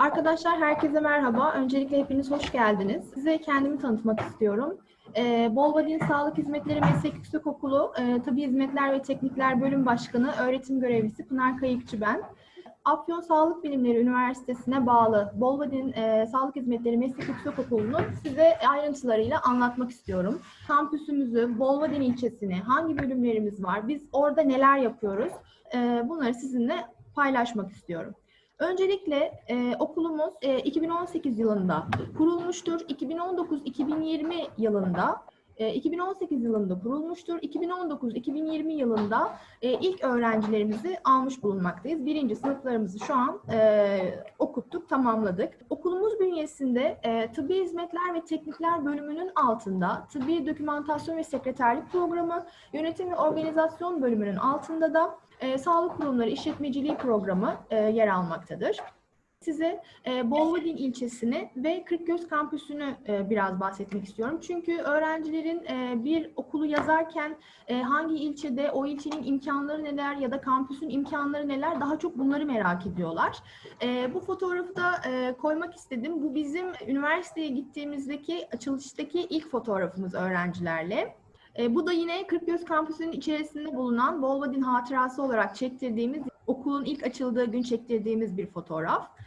Arkadaşlar herkese merhaba. Öncelikle hepiniz hoş geldiniz. Size kendimi tanıtmak istiyorum. Ee, Bolvadin Sağlık Hizmetleri Meslek Yüksekokulu e, Tıbbi Hizmetler ve Teknikler Bölüm Başkanı Öğretim Görevlisi Pınar Kayıkçı ben. Afyon Sağlık Bilimleri Üniversitesi'ne bağlı Bolvadin e, Sağlık Hizmetleri Meslek Yüksekokulu'nu size ayrıntılarıyla anlatmak istiyorum. Kampüsümüzü, Bolvadin ilçesini, hangi bölümlerimiz var, biz orada neler yapıyoruz, e, bunları sizinle paylaşmak istiyorum. Öncelikle e, okulumuz e, 2018 yılında kurulmuştur. 2019-2020 yılında, 2018 yılında kurulmuştur. 2019-2020 yılında e, ilk öğrencilerimizi almış bulunmaktayız. Birinci sınıflarımızı şu an e, okuttuk, tamamladık. Okulumuz bünyesinde e, Tıbbi Hizmetler ve Teknikler bölümünün altında Tıbbi Dokümantasyon ve Sekreterlik Programı, Yönetim ve Organizasyon bölümünün altında da Sağlık Kurumları İşletmeciliği Programı yer almaktadır. Size e, Bolvadin ilçesini ve Kırkgöz kampüsünü e, biraz bahsetmek istiyorum. Çünkü öğrencilerin e, bir okulu yazarken e, hangi ilçede, o ilçenin imkanları neler ya da kampüsün imkanları neler daha çok bunları merak ediyorlar. E, bu fotoğrafı da e, koymak istedim. Bu bizim üniversiteye gittiğimizdeki açılıştaki ilk fotoğrafımız öğrencilerle. E, bu da yine Kırkgöz kampüsünün içerisinde bulunan Bolvadin hatırası olarak çektirdiğimiz, okulun ilk açıldığı gün çektirdiğimiz bir fotoğraf.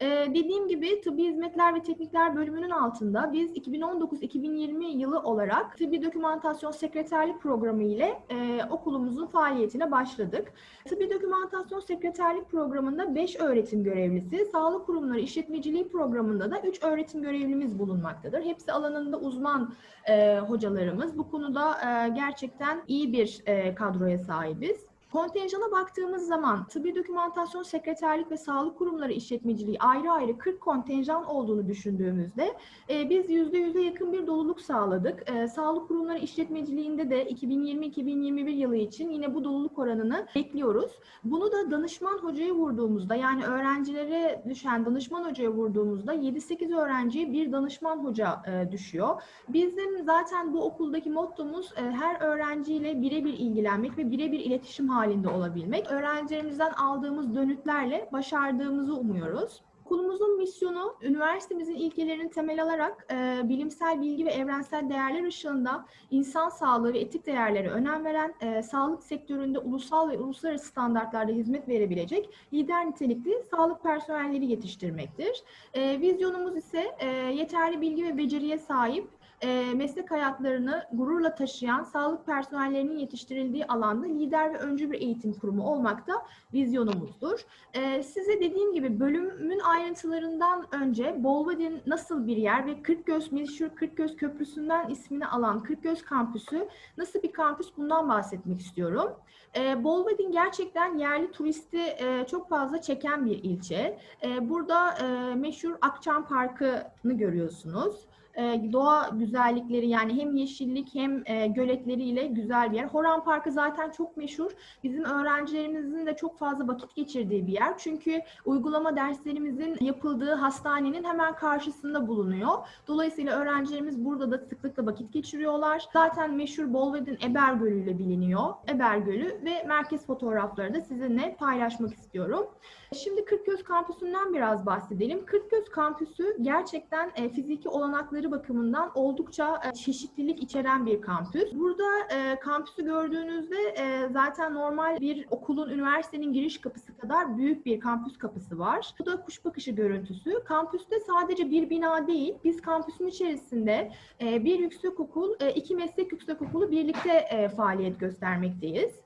Ee, dediğim gibi Tıbbi Hizmetler ve Teknikler bölümünün altında biz 2019-2020 yılı olarak Tıbbi Dokümantasyon Sekreterlik Programı ile e, okulumuzun faaliyetine başladık. Tıbbi Dokümantasyon Sekreterlik Programı'nda 5 öğretim görevlisi, Sağlık Kurumları İşletmeciliği Programı'nda da 3 öğretim görevlimiz bulunmaktadır. Hepsi alanında uzman e, hocalarımız. Bu konuda e, gerçekten iyi bir e, kadroya sahibiz. Kontenjana baktığımız zaman tıbbi dokümantasyon, sekreterlik ve sağlık kurumları işletmeciliği ayrı ayrı 40 kontenjan olduğunu düşündüğümüzde e, biz %100'e yakın bir doluluk sağladık. E, sağlık kurumları işletmeciliğinde de 2020-2021 yılı için yine bu doluluk oranını bekliyoruz. Bunu da danışman hocaya vurduğumuzda yani öğrencilere düşen danışman hocaya vurduğumuzda 7-8 öğrenciye bir danışman hoca e, düşüyor. Bizim zaten bu okuldaki mottomuz e, her öğrenciyle birebir ilgilenmek ve birebir iletişim halinde halinde olabilmek. Öğrencilerimizden aldığımız dönütlerle başardığımızı umuyoruz. Okulumuzun misyonu üniversitemizin ilkelerini temel alarak e, bilimsel bilgi ve evrensel değerler ışığında insan sağlığı ve etik değerlere önem veren e, sağlık sektöründe ulusal ve uluslararası standartlarda hizmet verebilecek lider nitelikli sağlık personelleri yetiştirmektir. E, vizyonumuz ise e, yeterli bilgi ve beceriye sahip e, meslek hayatlarını gururla taşıyan sağlık personellerinin yetiştirildiği alanda lider ve öncü bir eğitim kurumu olmak da vizyonumuzdur. E, size dediğim gibi bölümün ayrıntılarından önce Bolvadin nasıl bir yer ve Kırkgöz, meşhur Kırkgöz Köprüsü'nden ismini alan Kırkgöz Kampüsü nasıl bir kampüs bundan bahsetmek istiyorum. E, Bolvadin gerçekten yerli turisti e, çok fazla çeken bir ilçe. E, burada e, meşhur Akçam Parkı'nı görüyorsunuz e, doğa güzellikleri yani hem yeşillik hem e, göletleriyle güzel bir yer. Horan Parkı zaten çok meşhur. Bizim öğrencilerimizin de çok fazla vakit geçirdiği bir yer. Çünkü uygulama derslerimizin yapıldığı hastanenin hemen karşısında bulunuyor. Dolayısıyla öğrencilerimiz burada da sıklıkla vakit geçiriyorlar. Zaten meşhur Bolved'in Eber Gölü ile biliniyor. Eber Gölü ve merkez fotoğrafları da sizinle paylaşmak istiyorum. Şimdi Kırkgöz Kampüsü'nden biraz bahsedelim. Kırkgöz Kampüsü gerçekten e, fiziki olanakları bakımından oldukça e, çeşitlilik içeren bir kampüs. Burada e, kampüsü gördüğünüzde e, zaten normal bir okulun, üniversitenin giriş kapısı kadar büyük bir kampüs kapısı var. Bu da kuş bakışı görüntüsü. Kampüste sadece bir bina değil, biz kampüsün içerisinde bir yüksekokul, e, iki meslek yüksekokulu birlikte e, faaliyet göstermekteyiz.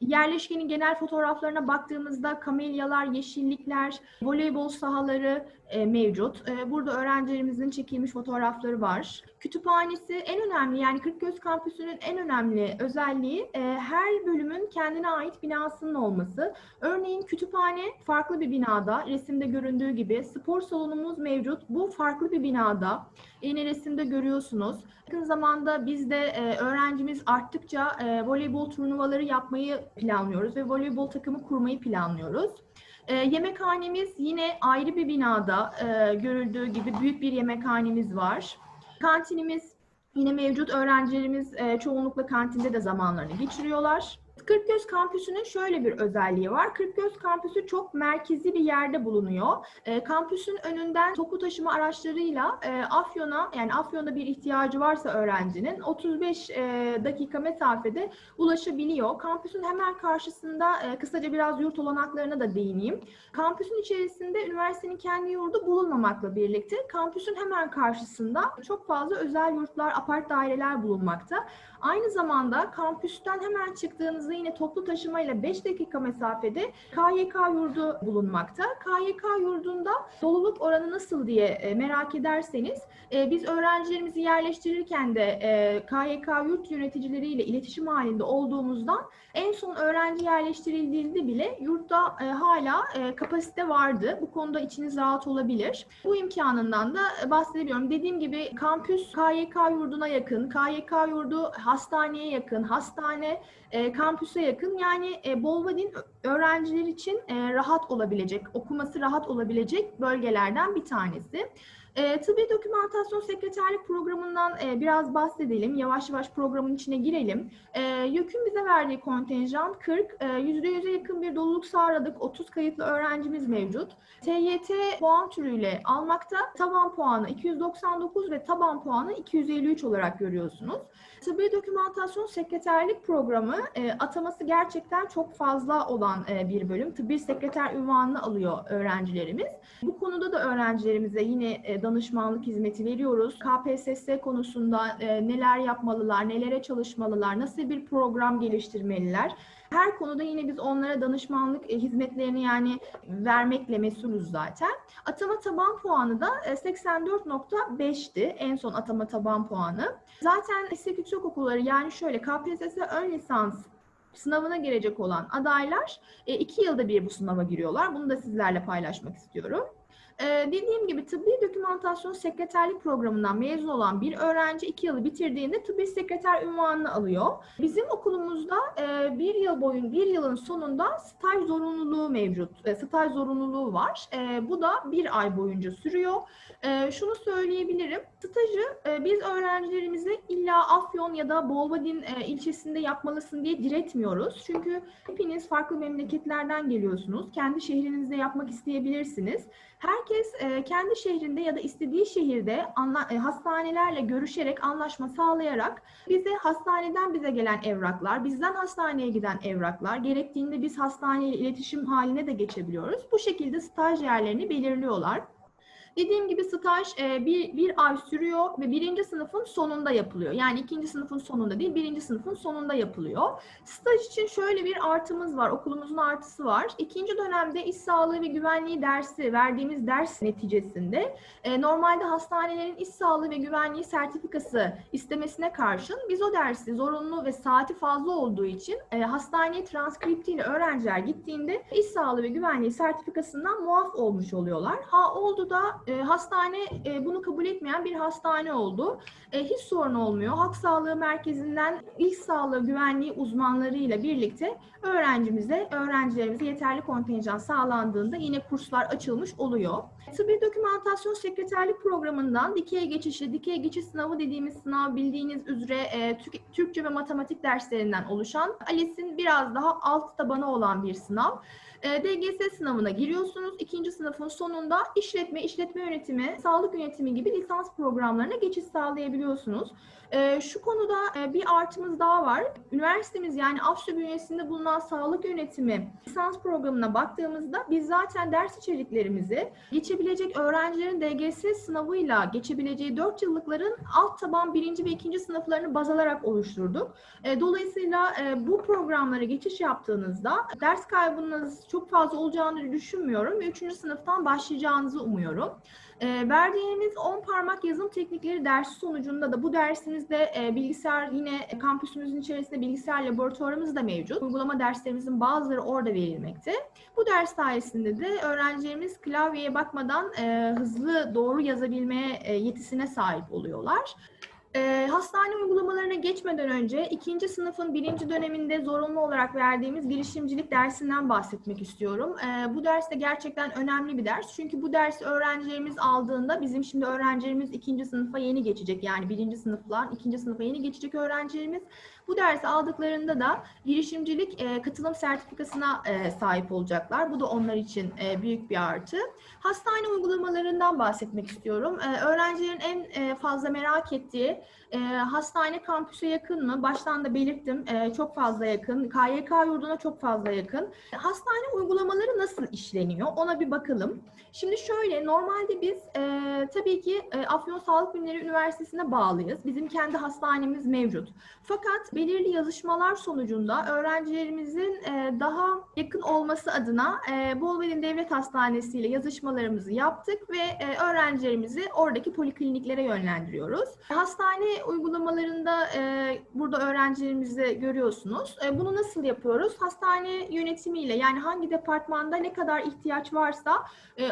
Yerleşkenin genel fotoğraflarına baktığımızda kamelyalar, yeşillikler, voleybol sahaları mevcut. E, burada öğrencilerimizin çekilmiş fotoğrafları var. Kütüphanesi en önemli yani Kırkgöz Kampüsü'nün en önemli özelliği e, her bölümün kendine ait binasının olması. Örneğin kütüphane farklı bir binada, resimde göründüğü gibi spor salonumuz mevcut. Bu farklı bir binada. Yine resimde görüyorsunuz. Yakın zamanda biz de e, öğrencimiz arttıkça e, voleybol turnuvaları yapmayı planlıyoruz ve voleybol takımı kurmayı planlıyoruz. E, yemekhanemiz yine ayrı bir binada e, görüldüğü gibi büyük bir yemekhanemiz var. Kantinimiz yine mevcut öğrencilerimiz e, çoğunlukla kantinde de zamanlarını geçiriyorlar. Kırkgöz kampüsünün şöyle bir özelliği var. Kırkgöz kampüsü çok merkezi bir yerde bulunuyor. E, kampüsün önünden toplu taşıma araçlarıyla e, Afyon'a yani Afyon'da bir ihtiyacı varsa öğrencinin 35 e, dakika mesafede ulaşabiliyor. Kampüsün hemen karşısında e, kısaca biraz yurt olanaklarına da değineyim. Kampüsün içerisinde üniversitenin kendi yurdu bulunmamakla birlikte kampüsün hemen karşısında çok fazla özel yurtlar, apart daireler bulunmakta. Aynı zamanda kampüsten hemen çıktığınızda yine toplu taşımayla 5 dakika mesafede KYK yurdu bulunmakta. KYK yurdunda doluluk oranı nasıl diye e, merak ederseniz e, biz öğrencilerimizi yerleştirirken de e, KYK yurt yöneticileriyle iletişim halinde olduğumuzdan en son öğrenci yerleştirildiğinde bile yurtta e, hala e, kapasite vardı. Bu konuda içiniz rahat olabilir. Bu imkanından da e, bahsedebiliyorum. Dediğim gibi kampüs KYK yurduna yakın, KYK yurdu hastaneye yakın, hastane e, kampüse yakın. Yani e, Bolvadin öğrenciler için e, rahat olabilecek, okuması rahat olabilecek bölgelerden bir tanesi. E, tıbbi dokümantasyon sekreterlik programından e, biraz bahsedelim. Yavaş yavaş programın içine girelim. E, YÖK'ün bize verdiği kontenjan 40. E, %100'e yakın bir doluluk sağladık. 30 kayıtlı öğrencimiz mevcut. TYT puan türüyle almakta. Taban puanı 299 ve taban puanı 253 olarak görüyorsunuz. Tıbbi dokümantasyon sekreterlik programı e, ataması gerçekten çok fazla olan e, bir bölüm. Tıbbi sekreter ünvanını alıyor öğrencilerimiz. Bu konuda da öğrencilerimize yine e, danışmanlık hizmeti veriyoruz. KPSS konusunda e, neler yapmalılar, nelere çalışmalılar, nasıl bir program geliştirmeliler. Her konuda yine biz onlara danışmanlık e, hizmetlerini yani vermekle mesulüz zaten. Atama taban puanı da e, 84.5'ti en son atama taban puanı. Zaten meslek yüksek okulları yani şöyle KPSS ön lisans sınavına girecek olan adaylar e, iki yılda bir bu sınava giriyorlar. Bunu da sizlerle paylaşmak istiyorum. Ee, dediğim gibi tıbbi dokümantasyon sekreterlik programından mezun olan bir öğrenci iki yılı bitirdiğinde tıbbi sekreter ünvanını alıyor. Bizim okulumuzda e, bir yıl boyun bir yılın sonunda staj zorunluluğu mevcut. E, staj zorunluluğu var. E, bu da bir ay boyunca sürüyor. Şunu söyleyebilirim. Stajı biz öğrencilerimize illa Afyon ya da Bolvadin ilçesinde yapmalısın diye diretmiyoruz. Çünkü hepiniz farklı memleketlerden geliyorsunuz. Kendi şehrinizde yapmak isteyebilirsiniz. Herkes e, kendi şehrinde ya da istediği şehirde anla, e, hastanelerle görüşerek anlaşma sağlayarak bize hastaneden bize gelen evraklar, bizden hastaneye giden evraklar, gerektiğinde biz hastaneyle iletişim haline de geçebiliyoruz. Bu şekilde staj yerlerini belirliyorlar. Dediğim gibi staj e, bir, bir ay sürüyor ve birinci sınıfın sonunda yapılıyor. Yani ikinci sınıfın sonunda değil, birinci sınıfın sonunda yapılıyor. Staj için şöyle bir artımız var, okulumuzun artısı var. İkinci dönemde iş sağlığı ve güvenliği dersi, verdiğimiz ders neticesinde e, normalde hastanelerin iş sağlığı ve güvenliği sertifikası istemesine karşın biz o dersi zorunlu ve saati fazla olduğu için e, hastaneye transkriptiyle öğrenciler gittiğinde iş sağlığı ve güvenliği sertifikasından muaf olmuş oluyorlar. Ha oldu da e, hastane e, bunu kabul etmeyen bir hastane oldu. E, hiç sorun olmuyor. Halk Sağlığı Merkezi'nden ilk sağlığı güvenliği uzmanlarıyla birlikte öğrencimize, öğrencilerimize yeterli kontenjan sağlandığında yine kurslar açılmış oluyor. Tıbbi dokümantasyon sekreterlik programından dikey geçişli, dikey geçiş sınavı dediğimiz sınav bildiğiniz üzere e, Türkçe ve matematik derslerinden oluşan ALES'in biraz daha alt tabanı olan bir sınav. E, DGS sınavına giriyorsunuz. İkinci sınıfın sonunda işletme, işletme yönetimi, sağlık yönetimi gibi lisans programlarına geçiş sağlayabiliyorsunuz. E, şu konuda e, bir artımız daha var. Üniversitemiz yani AFSÜ bünyesinde bulunan sağlık yönetimi lisans programına baktığımızda biz zaten ders içeriklerimizi geçebilecek öğrencilerin DGS sınavıyla geçebileceği 4 yıllıkların alt taban birinci ve ikinci sınıflarını baz alarak oluşturduk. E, dolayısıyla e, bu programlara geçiş yaptığınızda ders kaybınız çok fazla olacağını düşünmüyorum ve 3. sınıftan başlayacağınızı umuyorum. E, verdiğimiz 10 parmak yazım teknikleri dersi sonucunda da bu dersimizde e, bilgisayar yine kampüsümüzün içerisinde bilgisayar laboratuvarımız da mevcut. Uygulama derslerimizin bazıları orada verilmekte. Bu ders sayesinde de öğrencilerimiz klavyeye bakmadan e, hızlı doğru yazabilmeye e, yetisine sahip oluyorlar. Ee, hastane uygulamalarına geçmeden önce ikinci sınıfın birinci döneminde zorunlu olarak verdiğimiz girişimcilik dersinden bahsetmek istiyorum. Ee, bu ders de gerçekten önemli bir ders. Çünkü bu dersi öğrencilerimiz aldığında bizim şimdi öğrencilerimiz ikinci sınıfa yeni geçecek. Yani birinci sınıflar ikinci sınıfa yeni geçecek öğrencilerimiz. Bu dersi aldıklarında da girişimcilik e, katılım sertifikasına e, sahip olacaklar. Bu da onlar için e, büyük bir artı. Hastane uygulamalarından bahsetmek istiyorum. E, öğrencilerin en e, fazla merak ettiği e, hastane kampüse yakın mı? Baştan da belirttim. E, çok fazla yakın. KYK yurduna çok fazla yakın. Hastane uygulamaları nasıl işleniyor? Ona bir bakalım. Şimdi şöyle, normalde biz e, tabii ki e, Afyon Sağlık Bilimleri Üniversitesi'ne bağlıyız. Bizim kendi hastanemiz mevcut. Fakat belirli yazışmalar sonucunda öğrencilerimizin e, daha yakın olması adına e, Bolverin Devlet Hastanesi ile yazışmalarımızı yaptık ve e, öğrencilerimizi oradaki polikliniklere yönlendiriyoruz. Hastane uygulamalarında burada öğrencilerimizi görüyorsunuz. Bunu nasıl yapıyoruz? Hastane yönetimiyle yani hangi departmanda ne kadar ihtiyaç varsa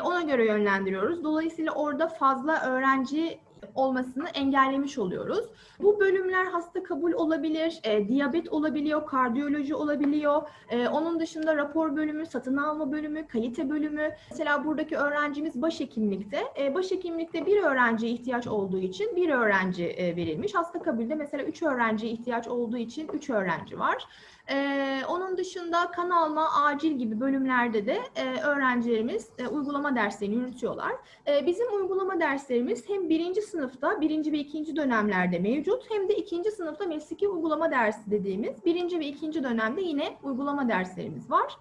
ona göre yönlendiriyoruz. Dolayısıyla orada fazla öğrenci olmasını engellemiş oluyoruz. Bu bölümler hasta kabul olabilir, e, diyabet olabiliyor, kardiyoloji olabiliyor. E, onun dışında rapor bölümü, satın alma bölümü, kalite bölümü. Mesela buradaki öğrencimiz başhekimlikte. E, başhekimlikte bir öğrenciye ihtiyaç olduğu için bir öğrenci e, verilmiş. Hasta kabulde mesela üç öğrenciye ihtiyaç olduğu için üç öğrenci var. Ee, onun dışında kan alma, acil gibi bölümlerde de e, öğrencilerimiz e, uygulama derslerini yürütüyorlar. E, bizim uygulama derslerimiz hem birinci sınıfta, birinci ve ikinci dönemlerde mevcut hem de ikinci sınıfta mesleki uygulama dersi dediğimiz birinci ve ikinci dönemde yine uygulama derslerimiz var.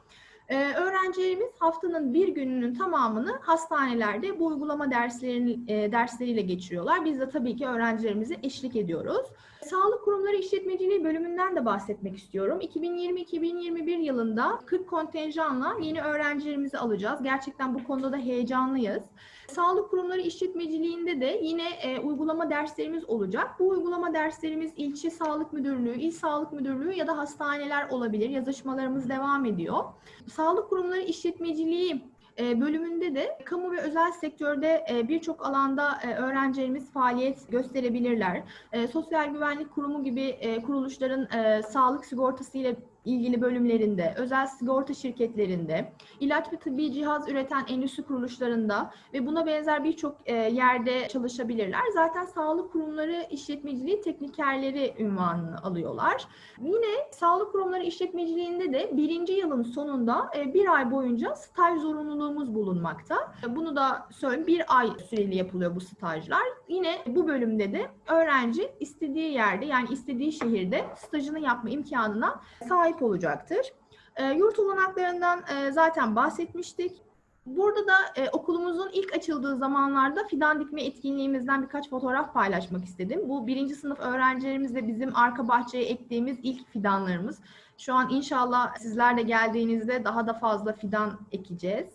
Ee, öğrencilerimiz haftanın bir gününün tamamını hastanelerde bu uygulama derslerin, e, dersleriyle geçiriyorlar. Biz de tabii ki öğrencilerimize eşlik ediyoruz. Sağlık Kurumları İşletmeciliği bölümünden de bahsetmek istiyorum. 2020-2021 yılında 40 kontenjanla yeni öğrencilerimizi alacağız. Gerçekten bu konuda da heyecanlıyız. Sağlık Kurumları İşletmeciliğinde de yine e, uygulama derslerimiz olacak. Bu uygulama derslerimiz ilçe sağlık müdürlüğü, il sağlık müdürlüğü ya da hastaneler olabilir. Yazışmalarımız devam ediyor. Sağlık Kurumları İşletmeciliği e, bölümünde de kamu ve özel sektörde e, birçok alanda e, öğrencilerimiz faaliyet gösterebilirler. Sosyal Güvenlik Kurumu gibi kuruluşların sağlık sigortası ile ilgili bölümlerinde, özel sigorta şirketlerinde, ilaç ve tıbbi cihaz üreten endüstri kuruluşlarında ve buna benzer birçok yerde çalışabilirler. Zaten sağlık kurumları işletmeciliği teknikerleri ünvanını alıyorlar. Yine sağlık kurumları işletmeciliğinde de birinci yılın sonunda bir ay boyunca staj zorunluluğumuz bulunmakta. Bunu da söyleyeyim bir ay süreli yapılıyor bu stajlar. Yine bu bölümde de öğrenci istediği yerde yani istediği şehirde stajını yapma imkanına sahip olacaktır. E, yurt olanaklarından e, zaten bahsetmiştik. Burada da e, okulumuzun ilk açıldığı zamanlarda fidan dikme etkinliğimizden birkaç fotoğraf paylaşmak istedim. Bu birinci sınıf öğrencilerimizle bizim arka bahçeye ektiğimiz ilk fidanlarımız. Şu an inşallah sizler de geldiğinizde daha da fazla fidan ekeceğiz.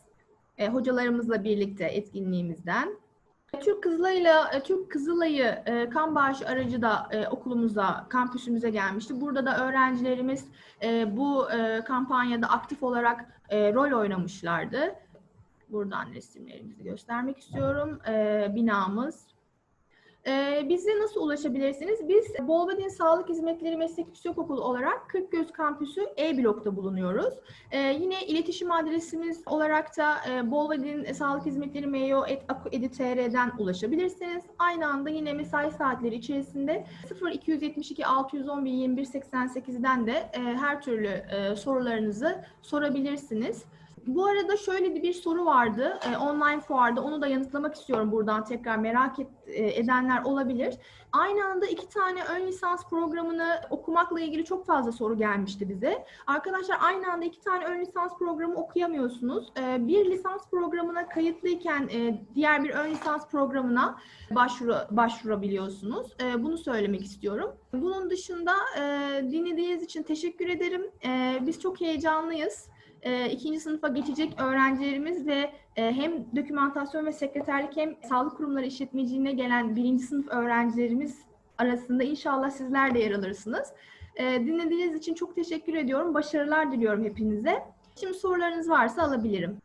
E, hocalarımızla birlikte etkinliğimizden. Türk Kızılay'la e, Türk Kızılay'ı e, kan bağışı aracı da e, okulumuza, kampüsümüze gelmişti. Burada da öğrencilerimiz e, bu e, kampanyada aktif olarak e, rol oynamışlardı. Buradan resimlerimizi göstermek istiyorum. E, binamız, ee, bize nasıl ulaşabilirsiniz? Biz Bolvadin Sağlık Hizmetleri Meslek Yüksekokulu olarak Kırkgöz Kampüsü E blokta bulunuyoruz. Ee, yine iletişim adresimiz olarak da e, Bolvadin Sağlık Hizmetleri meyo.aku.edu.tr'den ulaşabilirsiniz. Aynı anda yine mesai saatleri içerisinde 0272 611 21 88'den de e, her türlü e, sorularınızı sorabilirsiniz. Bu arada şöyle bir soru vardı e, online fuarda. Onu da yanıtlamak istiyorum buradan tekrar merak et, e, edenler olabilir. Aynı anda iki tane ön lisans programını okumakla ilgili çok fazla soru gelmişti bize. Arkadaşlar aynı anda iki tane ön lisans programı okuyamıyorsunuz. E, bir lisans programına kayıtlıyken e, diğer bir ön lisans programına başvuru başvurabiliyorsunuz. E, bunu söylemek istiyorum. Bunun dışında e, dinlediğiniz için teşekkür ederim. E, biz çok heyecanlıyız e, ikinci sınıfa geçecek öğrencilerimiz ve e, hem dokümantasyon ve sekreterlik hem sağlık kurumları işletmeciliğine gelen birinci sınıf öğrencilerimiz arasında inşallah sizler de yer alırsınız. E, dinlediğiniz için çok teşekkür ediyorum. Başarılar diliyorum hepinize. Şimdi sorularınız varsa alabilirim.